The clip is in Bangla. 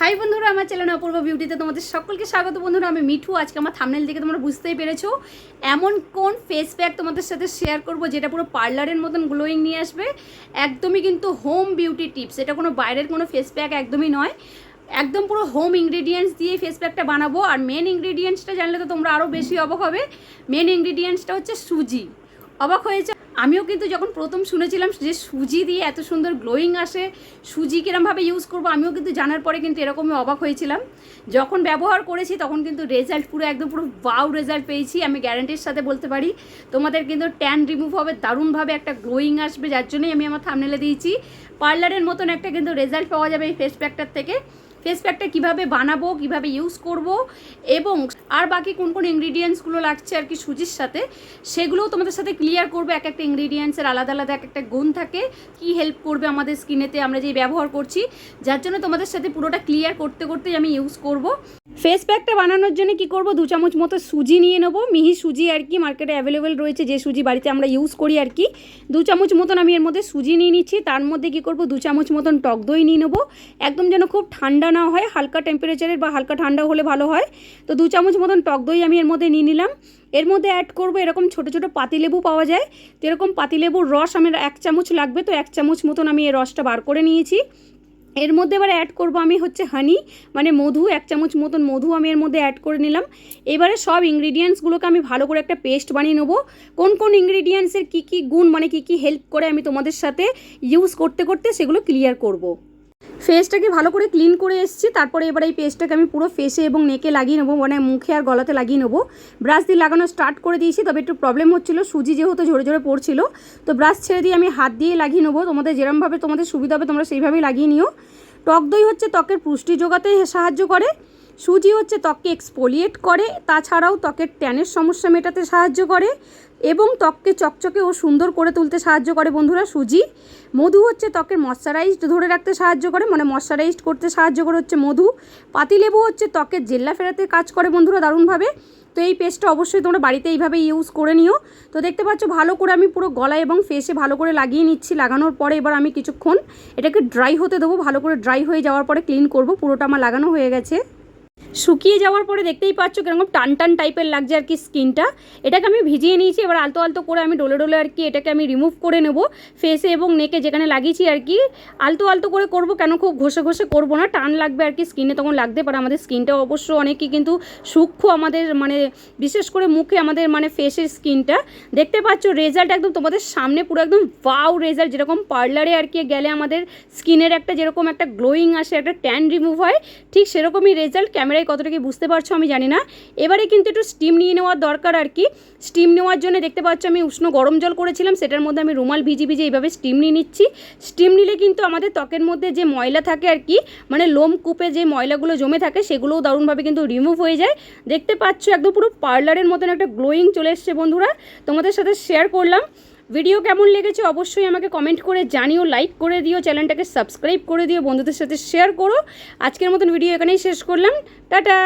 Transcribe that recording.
হাই বন্ধুরা, আমার চ্যানেল অপূর্ব বিউটিতে তোমাদের সকলকে স্বাগত। বন্ধুরা, আমি মিঠু। আজকে আমার থামনেল দেখে তোমরা বুঝতেই পেরেছ। এমন কোন ফেস প্যাক তোমাদের সাথে শেয়ার করব যেটা পুরো পার্লারের মতন গ্লোয়িং নিয়ে আসবে? একদমই কিন্তু হোম বিউটি টিপস এটা কোনো বাইরের কোনো ফেস প্যাক একদমই নয়। একদম পুরো হোম ইনগ্রিডিয়েন্টস দিয়ে ফেস প্যাকটা বানাবো। আর মেন ইনগ্রিডিয়েন্টসটা জানলে তো তোমরা আরও বেশি অবাক হবে। মেন ইনগ্রিডিয়েন্টসটা হচ্ছে সুজি। অবাক হয়েছে? আমিও কিন্তু যখন প্রথম শুনেছিলাম যে সুজি দিয়ে এত সুন্দর গ্লোয়িং আসে, সুজি কিরমভাবে ইউজ করব, আমিও কিন্তু জানার পরে কিন্তু এরকমই অবাক হয়েছিলাম। যখন ব্যবহার করেছি তখন কিন্তু রেজাল্ট পুরো একদম পুরো বাউ রেজাল্ট পেয়েছি, আমি গ্যারান্টির সাথে বলতে পারি। তোমাদের কিন্তু ট্যান রিমুভ হবে, দারুণভাবে একটা গ্লোয়িং আসবে, যার জন্যই আমি আমার থামনেলে দিয়েছি। পার্লারের মতন একটা কিন্তু রেজাল্ট পাওয়া যাবে এই ফেস প্যাকটার থেকে। ফেস প্যাকটা কীভাবে বানাবো, কীভাবে ইউজ করব এবং আর বাকি কোন কোন ইনগ্রিডিয়েন্টসগুলো লাগছে আর কি সুজির সাথে, সেগুলোও তোমাদের সাথে ক্লিয়ার করবে। এক একটা ইনগ্রিডিয়েন্টসের আলাদা আলাদা এক একটা গুণ থাকে, কি হেল্প করবে আমাদের স্কিনেতে আমরা যে ব্যবহার করছি, যার জন্য তোমাদের সাথে পুরোটা ক্লিয়ার করতে করতেই আমি ইউজ করব। ফেস প্যাকটা বানানোর জন্য কি করব? দু চামচ মতো সুজি নিয়ে নেব। মিহি সুজি আর কি মার্কেটে অ্যাভেলেবেল রয়েছে যে সুজি বাড়িতে আমরা ইউজ করি আর কি। দু চামচ মতন আমি এর মধ্যে সুজি নিয়ে নিচ্ছি। তার মধ্যে কি করব? দু চামচ মতন টক দই নিয়ে নেব। একদম যেন খুব ঠান্ডা না হয়, হালকা টেম্পারেচারের বা হালকা ঠান্ডা হলে ভালো হয়। তো দু চামচ মতন টক দই আমি এর মধ্যে নিয়ে নিলাম। এর মধ্যে অ্যাড করব এরকম ছোটো ছোটো পাতিলেবু পাওয়া যায়। তো এরকম পাতিলেবুর রস আমার এক চামচ লাগবে। তো এক চামচ মতন আমি এই রসটা বার করে নিয়েছি। এর মধ্যে এবার অ্যাড করব আমি হচ্ছে হানি মানে মধু, এক চামচ মতন মধু আমি এর মধ্যে অ্যাড করে নিলাম এবারে সব ইনগ্রিডিয়েন্টসগুলোকে আমি ভালো করে একটা পেস্ট বানিয়ে নেব কোন কোন ইনগ্রিডিয়েন্টসের কী কী গুণ মানে কী কী হেল্প করে আমি তোমাদের সাথে ইউজ করতে করতে সেগুলো ক্লিয়ার করব। ফেসটাকে ভালো করে ক্লিন করে এসছি। তারপরে এবার এই পেস্টটাকে আমি পুরো ফেসে এবং নেকে লাগিয়ে নেব মানে মুখে আর গলাতে লাগিয়ে নেব। ব্রাশ দিয়ে লাগানো স্টার্ট করে দিয়েছি, তবে একটু প্রবলেম হচ্ছিল, সুজি যেহেতু ঝরে ঝরে পড়ছিল। তো ব্রাশ ছেড়ে দিয়ে আমি হাত দিয়ে লাগিয়ে নেব। তোমাদের যেরমভাবে তোমাদের সুবিধা হবে তোমরা সেইভাবেই লাগিয়ে নিও। টক দই হচ্ছে ত্বকের পুষ্টি যোগাতে সাহায্য করে। সুজি হচ্ছে ত্বককে এক্সপোলিয়েট করে, তাছাড়াও ত্বকের ট্যানের সমস্যা মেটাতে সাহায্য করে এবং ত্বককে চকচকে ও সুন্দর করে তুলতে সাহায্য করে বন্ধুরা সুজি। মধু হচ্ছে ত্বকের ময়শ্চারাইজড ধরে রাখতে সাহায্য করে মানে ময়শ্চারাইজড করতে সাহায্য করে হচ্ছে মধু। পাতিলেবু হচ্ছে ত্বকের জেল্লা ফেরাতে কাজ করে বন্ধুরা দারুণভাবে। তো এই পেস্টটা অবশ্যই তোমরা বাড়িতে এইভাবে ইউজ করে নিও। তো দেখতে পাচ্ছ ভালো করে আমি পুরো গলায় এবং ফেসে ভালো করে লাগিয়ে নিচ্ছি। লাগানোর পরে এবার আমি কিছুক্ষণ এটাকে ড্রাই হতে দেবো। ভালো করে ড্রাই হয়ে যাওয়ার পরে ক্লিন করব। পুরোটা আমার লাগানো হয়ে গেছে। শুকিয়ে যাওয়ার পরে দেখতেই পাচ্ছ কীরকম টান টান টাইপের লাগছে আর কি স্কিনটা। এটাকে আমি ভিজিয়ে নিয়েছি, এবার আলতো আলতো করে আমি ডোলে ডোলে আর কি এটাকে আমি রিমুভ করে নেব ফেসে এবং নেকে যেখানে লাগিয়েছি আর কি। আলতো আলতো করে করব কেন খুব ঘষে ঘষে করব না, টান লাগবে আর কি স্কিনে তখন লাগতে পারে। আমাদের স্কিনটা অবশ্য অনেকই কিন্তু সূক্ষ্ম আমাদের মানে বিশেষ করে মুখে আমাদের মানে ফেসের স্কিনটা। দেখতে পাচ্ছ রেজাল্ট একদম তোমাদের সামনে পুরো একদম বাউ রেজাল্ট যেরকম পার্লারে আর কি গেলে আমাদের স্কিনের একটা যেরকম একটা গ্লোয়িং আসে, একটা ট্যান রিমুভ হয়, ঠিক সেরকমই রেজাল্ট ক্যামেরায় কতটা কি বুঝতে পারছ আমি জানি না। এবারে কিন্তু একটু স্টিম নিয়ে নেওয়ার দরকার আর কি। স্টিম নেওয়ার জন্য দেখতে পাচ্ছ আমি উষ্ণ গরম জল করেছিলাম, সেটার মধ্যে আমি রুমাল ভিজি ভিজে এইভাবে স্টিম নিয়ে নিচ্ছি। স্টিম নিলে কিন্তু আমাদের ত্বকের মধ্যে যে ময়লা থাকে আর কি মানে লোম কূপে যে ময়লাগুলো জমে থাকে, সেগুলোও দারুণভাবে কিন্তু রিমুভ হয়ে যায়। দেখতে পাচ্ছ একদম পুরো পার্লারের মতন একটা গ্লোয়িং চলে এসছে বন্ধুরা। তোমাদের সাথে শেয়ার করলাম। ভিডিও কেমন লেগেছে অবশ্যই আমাকে কমেন্ট করে জানিও লাইক করে দিও, চ্যানেলটাকে সাবস্ক্রাইব করে দিও, বন্ধুদের সাথে শেয়ার করো। আজকের মতন ভিডিও এখানেই শেষ করলাম। টাটা!